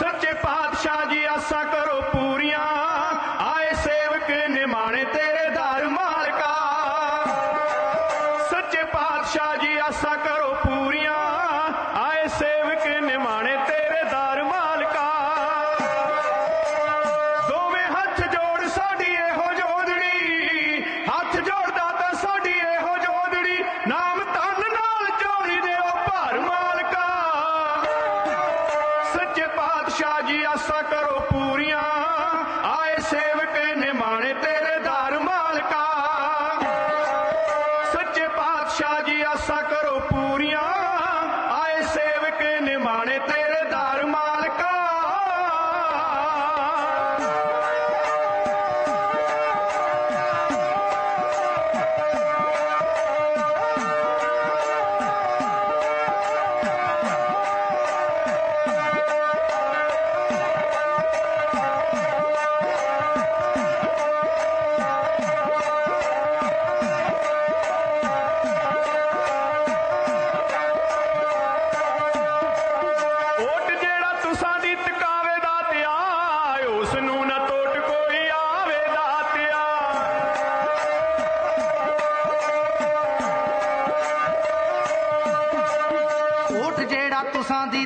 ਸੱਚੇ ਪਾਤਸ਼ਾਹ ਜੀ ਆਸਾ ਕਰੋ।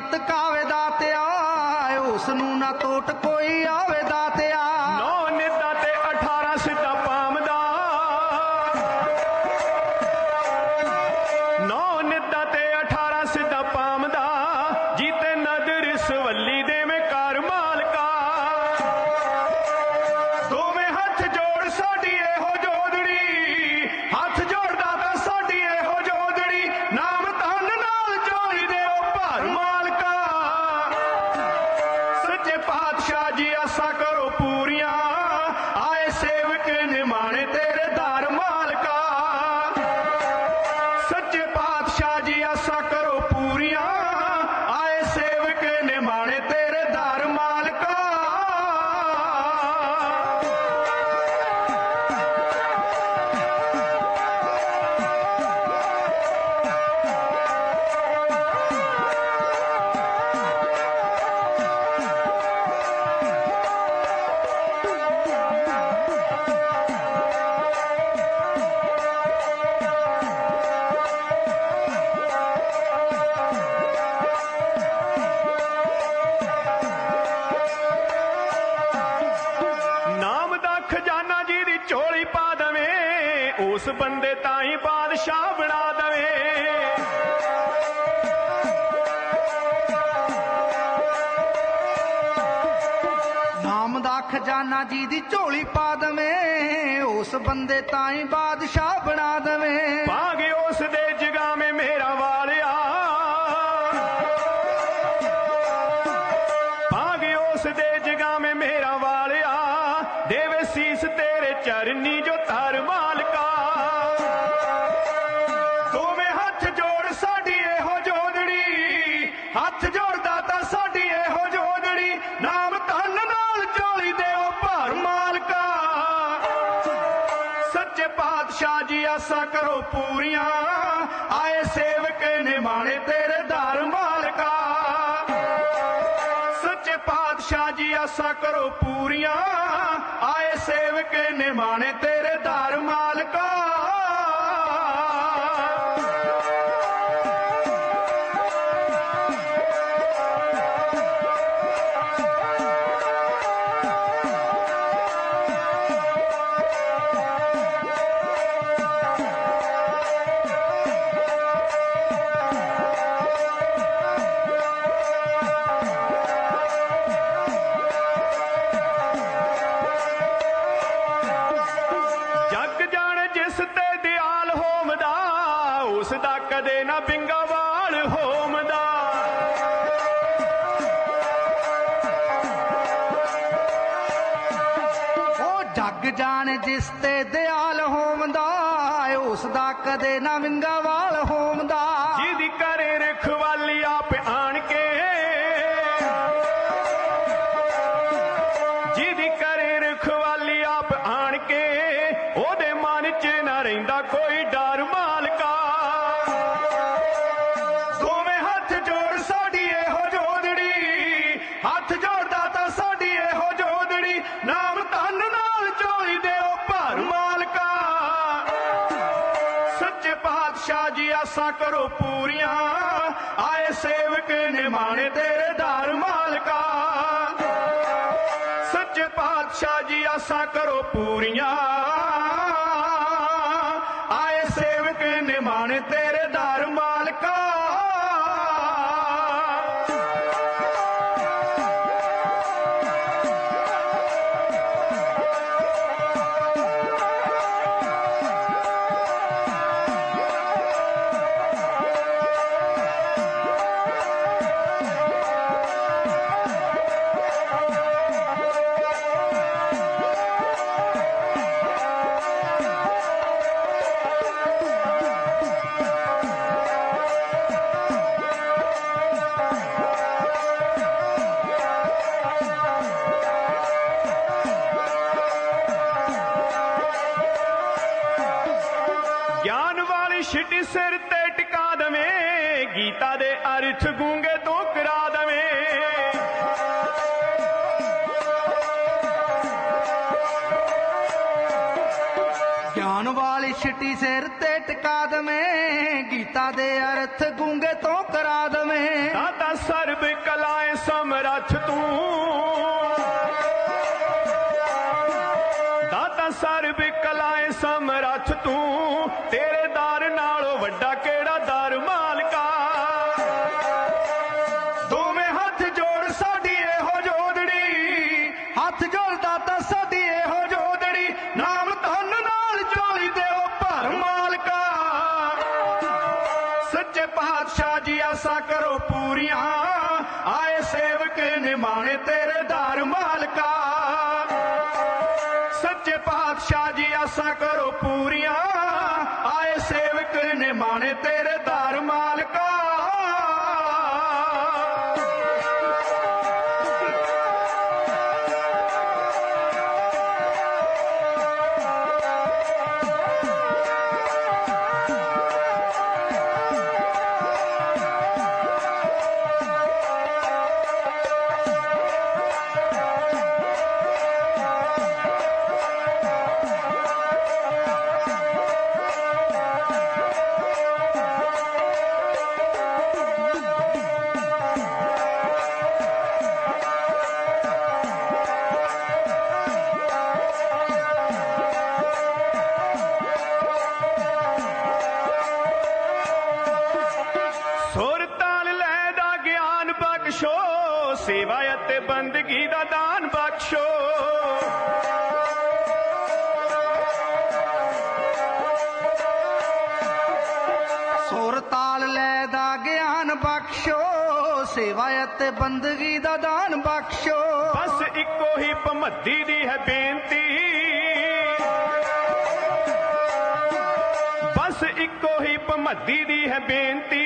ਚਿਤ ਕਾਵੇ ਦਾਤਿਆ ਉਸ ਨੂੰ ਨਾ ਟੋਟ ਕੋਈ ਆਵੇ ਦਾਤਿਆ ਜਿਸ ਬੰਦੇ ਤਾਂ ਹੀ ਬਾਦਸ਼ਾਹ ਬਣਾ ਦਵੇ। ਨਾਮ ਦਾ ਖਜ਼ਾਨਾ ਜੀ ਦੀ ਝੋਲੀ ਪਾ ਦਵੇ ਉਸ ਬੰਦੇ ਤਾਂ ਹੀ ਬਾਦਸ਼ਾਹ ਬਣਾ ਦਵੇ। ਭਾਗ ਉਸ ਦੇ ਆਸਾਂ ਕਰੋ ਪੂਰੀਆਂ। ਆਏ ਸੇਵਕ ਨਿਮਾਣੇ ਤੇਰੇ ਦਰ ਮਾਲਕਾ। ਸੱਚੇ ਪਾਤਸ਼ਾਹ ਜੀ, ਆਸਾਂ ਕਰੋ ਪੂਰੀਆਂ। ਆਏ ਸੇਵਕ ਨਿਮਾਣੇ ਤੇਰੇ ਦਰ ਮਾਲਕਾ। ਕਦੇ ਨਾ ਬਿੰਗਾ ਵਾਲ ਹੋਮਦਾ ਉਹ ਜੱਗ ਜਾਣ ਜਿਸ ਤੇ ਦਿਆਲ ਹੋਮਦਾ ਉਸ ਦਾ ਕਦੇ ਨਾ ਬਿੰਗਾ ਵਾਲ ਹੋਮਦਾ ਜਿਹਦੀ ਕਰੇ ਰਖਵਾਲ ਆਸਾਂ ਕਰੋ ਪੂਰੀਆਂ। ਆਏ ਸੇਵਕ ਨਿਮਾਣੇ ਤੇਰੇ ਦਰ ਮਾਲਕਾ। ਸੱਚੇ ਪਾਤਸ਼ਾਹ ਜੀ ਆਸਾਂ ਕਰੋ ਪੂਰੀਆਂ। ਗੀਤਾ ਦੇ ਅਰਥ ਗੂੰਗੇ ਤੋਂ ਕਰਾ ਦਵੇਂ। ਗਿਆਨ ਵਾਲੀ ਛਿੱਟੀ ਸਿਰ ਤੇ ਟਿਕਾ ਦਵੇਂ ਗੀਤਾ ਦੇ ਅਰਥ ਗੂੰਗੇ ਤੋਂ ਕਰਾ ਦਵੇਂ। ਦਾਤਾ ਸਰਬ ਕਲਾਏ ਸਮਰੱਥ ਤੂੰ। ਹੱਥ ਜੋੜਦਾ ਤਾਂ ਸਾਡੀ ਇਹੋ ਜੋਦੜੀ ਨਾਮ ਧਨ ਨਾਲ ਜੋੜੀ ਦੇਓ ਭਰ ਮਾਲਕਾ। ਸੱਚੇ ਪਾਤਸ਼ਾਹ ਜੀ, ਆਸਾ ਕਰੋ ਪੂਰੀਆਂ। ਆਏ ਸੇਵਕ ਨਿਮਾਣੇ ਤੇਰੇ ਦਰ ਮਾਲਕਾ। ਸੱਚੇ ਪਾਤਸ਼ਾਹ ਜੀ, ਆਸਾ ਕਰੋ ਪੂਰੀਆਂ। ਬੰਦਗੀ ਦਾ ਦਾਨ ਬਖਸ਼ੋ। ਸੁਰ ਤਾਲ ਲੈ ਦਾ ਗਿਆਨ ਬਖਸ਼ੋ ਸੇਵਾ ਅਤੇ ਬੰਦਗੀ ਦਾ ਦਾਨ ਬਖਸ਼ੋ। ਬਸ ਇੱਕੋ ਹੀ ਭਮੱਦੀ ਦੀ ਹੈ ਬੇਨਤੀ। ਬਸ ਇੱਕੋ ਹੀ ਭਮੱਦੀ ਦੀ ਹੈ ਬੇਨਤੀ।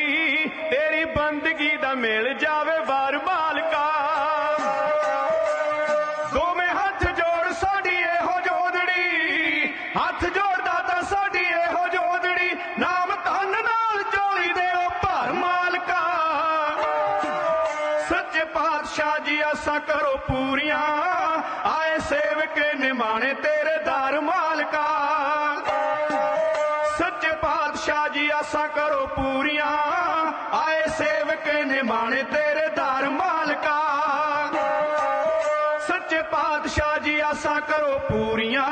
ਤੇਰੀ ਬੰਦਗੀ ਦਾ ਮਿਲ ਜਾਵੇ ਵਾਰ ਮਾਲਕਾ ਹੱਥ ਜੋੜਦਾ ਤਾਂ ਸਾਡੀ ਇਹੋ ਜੋਦੜੀ ਨਾਮ ਧਨ ਨਾਲ ਜੋੜੀ ਦੇਓ ਭਰ ਮਾਲਕਾ। ਸੱਚੇ ਪਾਤਸ਼ਾਹ ਜੀ, ਆਸਾਂ ਕਰੋ ਪੂਰੀਆਂ। ਆਏ ਸੇਵਕ ਨਿਮਾਣੇ ਤੇਰੇ ਦਰ ਮਾਲਕਾ। ਸੱਚੇ ਪਾਤਸ਼ਾਹ ਜੀ, ਆਸਾਂ ਕਰੋ ਪੂਰੀਆਂ। ਆਏ ਸੇਵਕ ਨਿਮਾਣੇ ਤੇਰੇ ਦਰ ਮਾਲਕਾ। ਸੱਚੇ ਪਾਤਸ਼ਾਹ ਜੀ, ਆਸਾਂ ਕਰੋ ਪੂਰੀਆਂ।